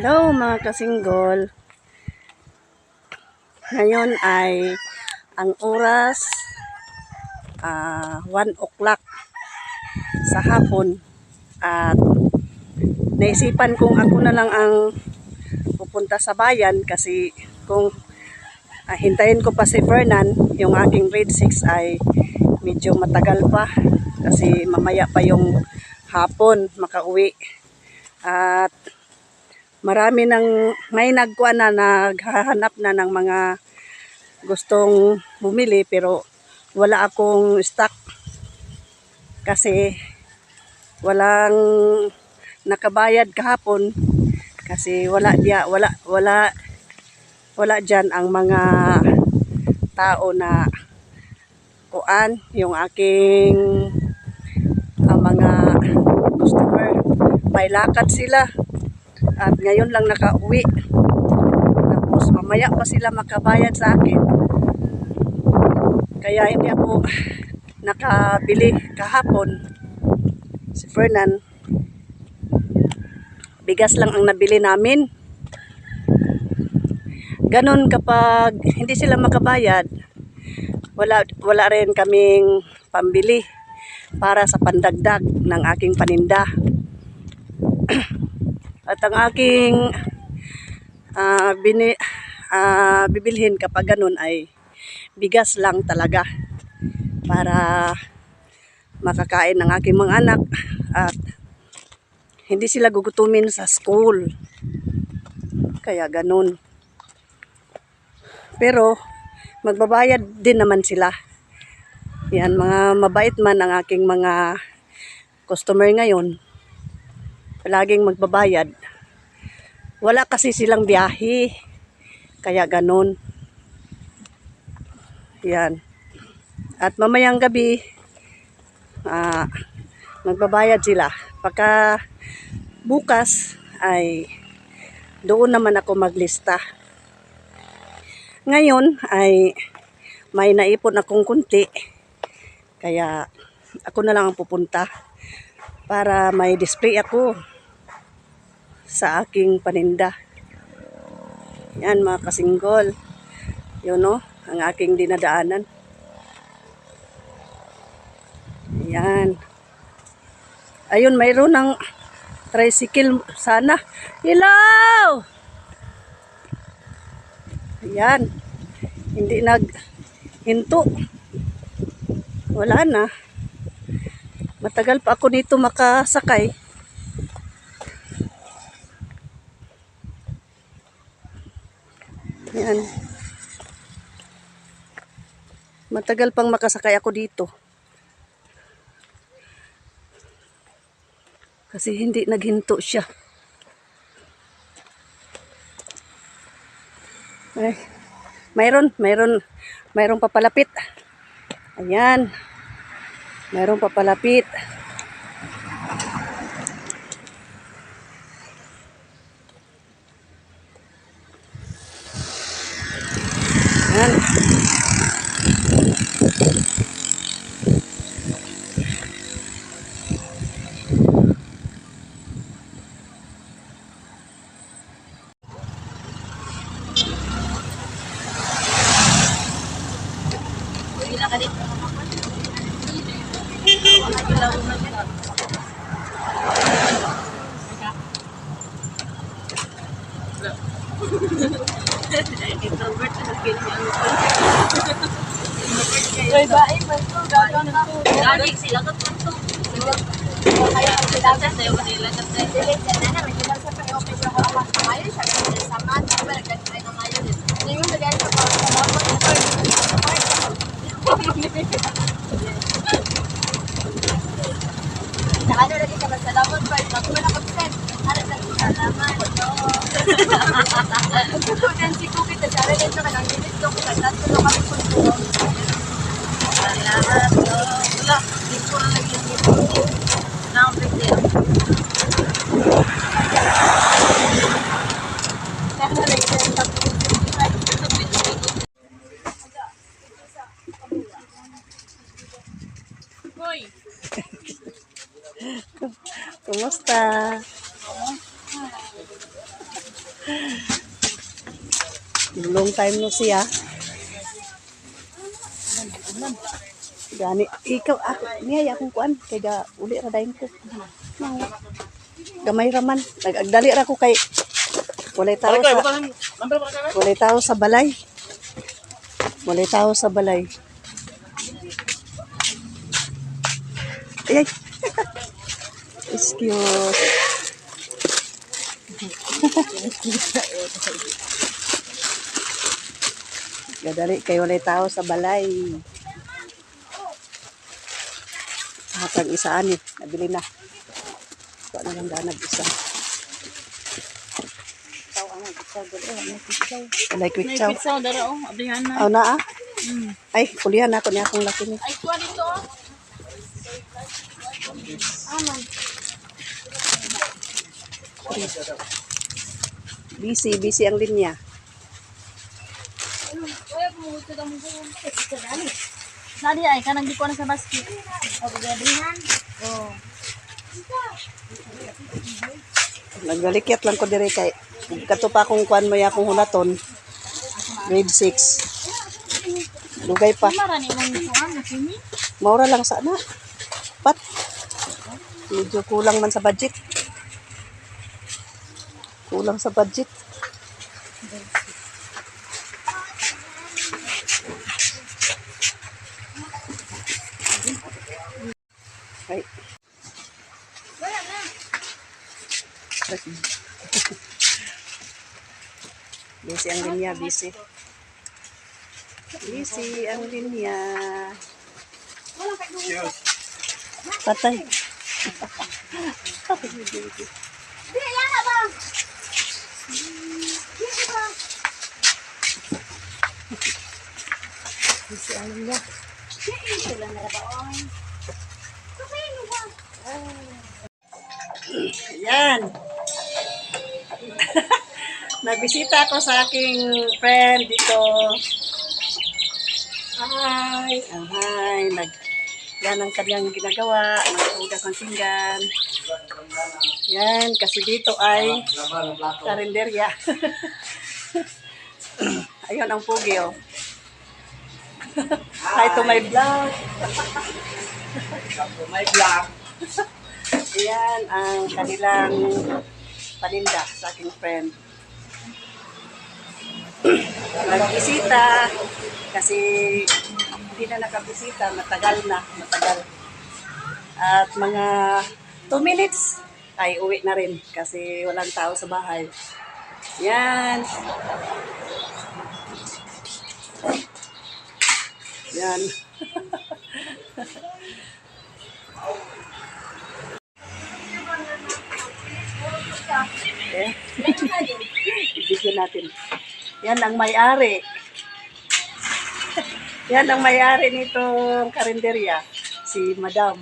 Hello mga kasinggol. Ngayon ay ang oras ah 1 o'clock sa hapon at naisipan kong ako na lang ang pupunta sa bayan kasi kung ah, hintayin ko pa si Fernan, yung aking grade 6 ay medyo matagal pa kasi mamaya pa yung hapon makauwi. At marami nang may nagkuha na naghahanap na ng mga gustong bumili pero wala akong stock. Kasi walang nakabayad kahapon. Kasi wala dia wala wala wala diyan ang mga tao na kuan yung aking ang mga customer. May lakad sila at ngayon lang nakauwi. Tapos mamaya pa sila makabayad sa akin. Kaya hindi ako nakabili kahapon. Si Fernan, bigas lang ang nabili namin. Ganon kapag hindi sila makabayad, wala, wala rin kaming pambili para sa pandagdag ng aking paninda. At ang aking ah, bini, ah, bibilhin kapag ganun ay bigas lang talaga para makakain ng aking mga anak at hindi sila gugutumin sa school. Kaya ganun. Pero magbabayad din naman sila. Yan, mga mabait man ang aking mga customer ngayon palaging magbabayad. Wala kasi silang biyahe. Kaya ganun. Yan. At mamayang gabi, ah, magbabayad sila. Pagka bukas ay doon naman ako maglista. Ngayon ay may naipon akong kunti. Kaya ako na lang ang pupunta para may display ako sa aking paninda. Yan mga kasinggol. Yun no, ang aking dinadaanan. Yan. Ayun, mayroon ng tricycle sana. Hello! Yan. Hindi nag hinto. Wala na. Matagal pa ako nito makasakay. Yan. Matagal pang makasakay ako dito. Kasi hindi naghinto siya. Ay, mayroon, mayroon, mayroon papalapit. Ayan. Mayroon papalapit. Ayan. Ay, bae, man to. Gagawin na to. Lagi sila ka to. Kaya ang sila Kasi tayo nila kasi. Dili, sana na, may sila sa pag okay sa mga mas kamayo, siya kasi sa man, sa ba, nagkakay ng mayo din. Hindi mo nagay sa mga salamat na to. Sa ano lagi ka ba salamat pa? Ako ba nakapsen? Ano sa salamat? Pagkukunan si Cookie, sa sara din sa kanang minutes ko, kung saan ko lang kami kulturo. Salamat. Wala. Di ko na lagi yung dito. Na ang big deal. Kaya Kumusta? Long time no siya. Gani, ikaw, ako, niya, akong kuan, kay ga, uli ra dahin ko. Nang, gamay raman. Nag-agdali ra ko kay, walay tao sa, walay tao sa balay. Walay tao sa balay. Ay, ay. Excuse. Gadali kay walay tao sa balay. Hatag isa ani, nabili na. Wa na lang danag isa. Walay quick chow. Pizza dara oh, abihan na. Aw na ah. Ay, kulihan ako niya akong laki ni. Ay, kuha dito. oh. Busy, busy ang linya. Nadi ay kanang di ko na sa basket. Oh. Nagbalikyat lang ko dire kay kato pa akong kuan mo akong hulaton. Grade 6. Lugay pa. Maura lang sana. Pat. Medyo kulang man sa budget. Kulang sa budget. Ay. busy ang linya, busy. Busy ang linya. Patay. Na ba? Busy ang linya. Yan. Nagbisita ako sa aking friend dito. Hi. Hi. Nag yan ang kanyang ginagawa. Nagpugas ng pinggan. Yan. Kasi dito ay karinderya. Ayun ang pugi, oh. Hi to my vlog. May black. Ayan ang kanilang paninda sa aking friend. Nagbisita kasi hindi na nakabisita, matagal na, matagal. At mga 2 minutes ay uwi na rin kasi walang tao sa bahay. Yan. Yan. Eh, Video natin. Yan ang may-ari. Yan ang may-ari nitong karinderya. Si Madam.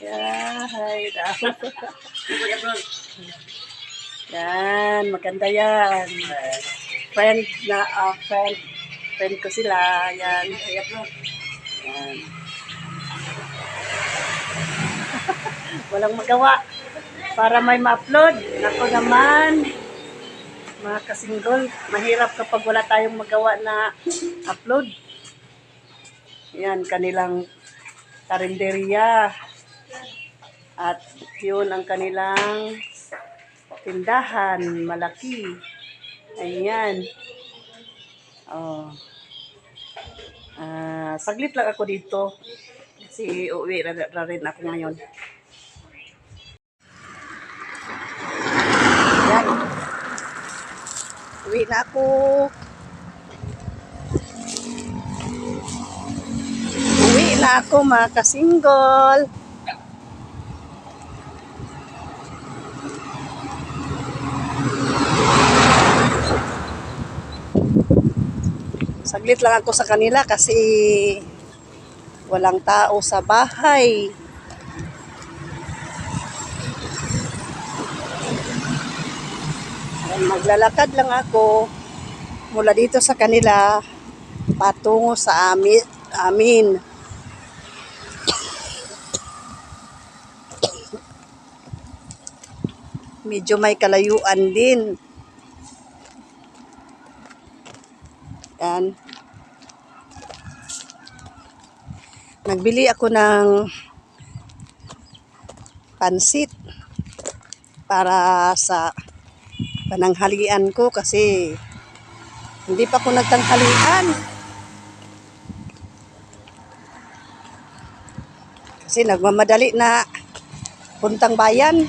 Yeah, hi daw. Yan, maganda yan. Friend na, ah, friend. Friend ko sila. Yan. Yan. Walang magawa para may ma-upload. Ako naman, mga kasinggol, mahirap kapag wala tayong magawa na upload. Yan, kanilang karinderya. At yun ang kanilang tindahan, malaki. Ayan. Oh. Ah, saglit lang ako dito. Kasi uuwi na rin ako ngayon. Yan. Uwi na ako. Uwi na ako mga kasinggol. Saglit lang ako sa kanila kasi walang tao sa bahay. Maglalakad lang ako mula dito sa kanila patungo sa amin. amin. Medyo may kalayuan din. Ayan. Nagbili ako ng pansit para sa pananghalian ko kasi hindi pa ako nagtanghalian. Kasi nagmamadali na puntang bayan.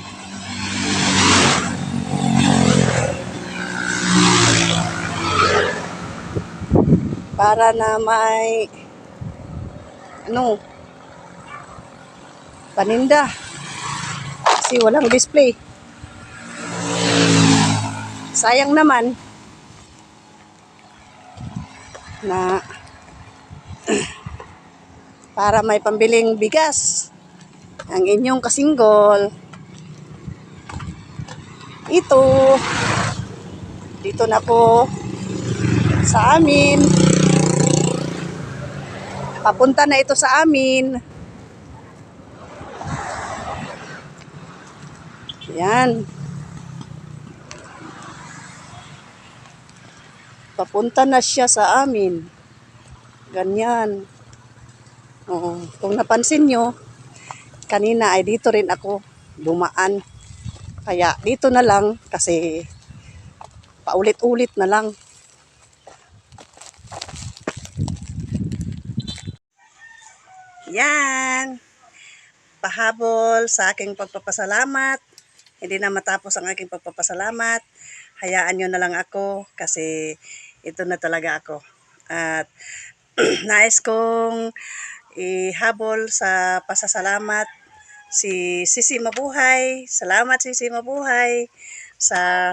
Para na may ano paninda kasi walang display. Sayang naman na para may pambiling bigas ang inyong kasinggol. Ito, dito na po sa amin. Papunta na ito sa amin. Yan. Papunta na siya sa amin. Ganyan. Oo. Kung napansin nyo, kanina ay dito rin ako dumaan. Kaya dito na lang kasi paulit-ulit na lang. Yan. Pahabol sa aking pagpapasalamat. Hindi na matapos ang aking pagpapasalamat. Hayaan nyo na lang ako kasi ito na talaga ako. At nais kong ihabol sa pasasalamat si Sisi Mabuhay. Salamat Sisi Mabuhay sa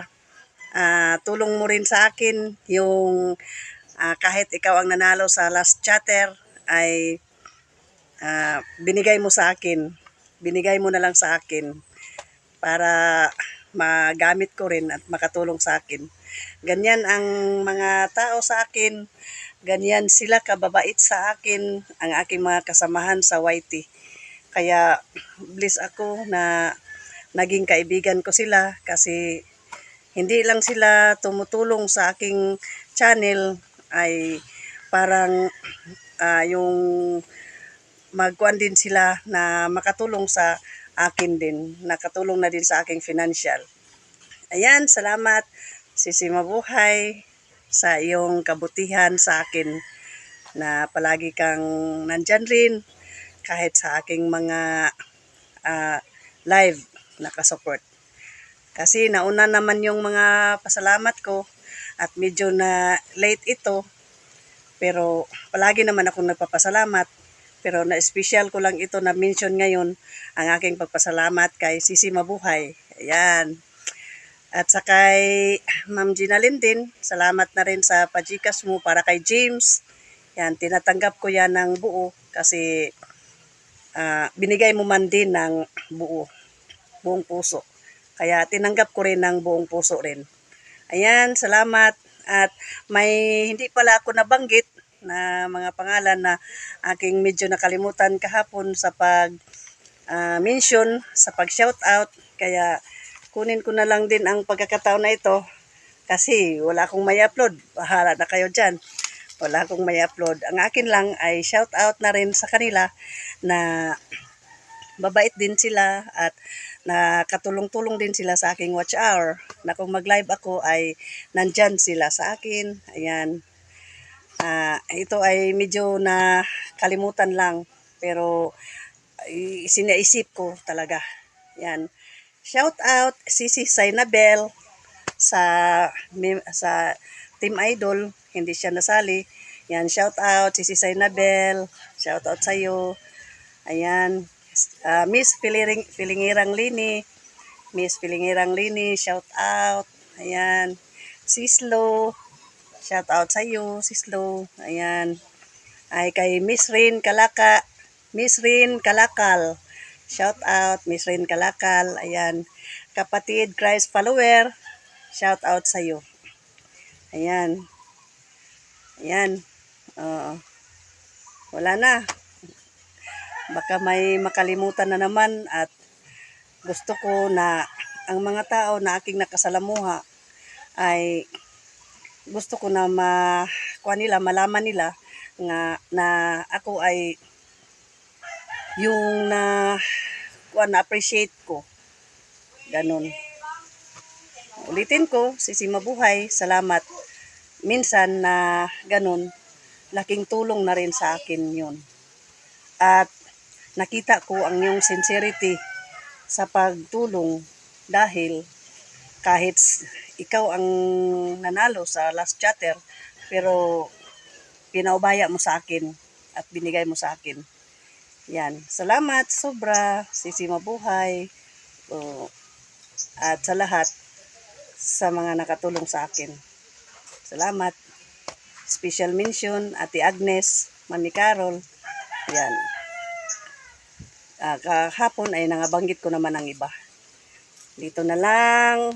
ah, tulong mo rin sa akin yung ah, kahit ikaw ang nanalo sa last chatter ay ah, binigay mo sa akin. Binigay mo na lang sa akin para magamit ko rin at makatulong sa akin. Ganyan ang mga tao sa akin. Ganyan sila kababait sa akin, ang aking mga kasamahan sa YT. Kaya bliss ako na naging kaibigan ko sila kasi hindi lang sila tumutulong sa aking channel ay parang ah, yung magkuhan din sila na makatulong sa akin din, nakatulong na din sa aking financial. Ayan, salamat Sisi Mabuhay sa iyong kabutihan sa akin na palagi kang nandyan rin kahit sa aking mga ah, live nakasupport. Kasi nauna naman yung mga pasalamat ko at medyo na late ito pero palagi naman akong nagpapasalamat pero na-special ko lang ito na mention ngayon ang aking pagpasalamat kay Sisi Mabuhay. Ayan. At sa kay Ma'am Gina din, salamat na rin sa pajikas mo para kay James. Yan, tinatanggap ko yan ng buo kasi ah, binigay mo man din ng buo, buong puso. Kaya tinanggap ko rin ng buong puso rin. Ayan, salamat. At may hindi pala ako nabanggit na mga pangalan na aking medyo nakalimutan kahapon sa pag ah, mention, sa pag shout out. Kaya kunin ko na lang din ang pagkakataon na ito kasi wala akong may upload. Bahala na kayo dyan. Wala akong may upload. Ang akin lang ay shout out na rin sa kanila na babait din sila at nakatulong-tulong din sila sa aking watch hour na kung mag-live ako ay nandyan sila sa akin. Ayan. Ah, ito ay medyo na kalimutan lang pero ay, sinaisip ko talaga. Yan. Shout out Sisi Sainabel sa sa Team Idol, hindi siya nasali. Yan, shout out Sisi Sainabel. Shout out sa iyo. Ayan. Ah, Miss Piling Pilingirang Lini. Miss Pilingirang Lini, shout out. Ayan. Sislo, shout out sa iyo, Sislo. Ayan. Ay kay Miss Rin Kalaka. Miss Rin Kalakal. Shout out Miss Rin Kalakal. Ayan. Kapatid Christ follower. Shout out sa iyo. Ayan. Ayan. Oo. Wala na. Baka may makalimutan na naman at gusto ko na ang mga tao na aking nakasalamuha ay gusto ko na ma kuha nila, malaman nila nga na ako ay yung na kuha na appreciate ko. Ganon. Ulitin ko, sisi mabuhay, salamat. Minsan na ganon, laking tulong na rin sa akin yun. At nakita ko ang iyong sincerity sa pagtulong dahil kahit ikaw ang nanalo sa last chatter, pero pinaubaya mo sa akin at binigay mo sa akin. Yan. Salamat, sobra. Sisi mabuhay. At sa lahat, sa mga nakatulong sa akin. Salamat. Special mention, Ate Agnes, Mami Carol. Yan. Ah, kahapon ay nangabanggit ko naman ang iba. Dito na lang.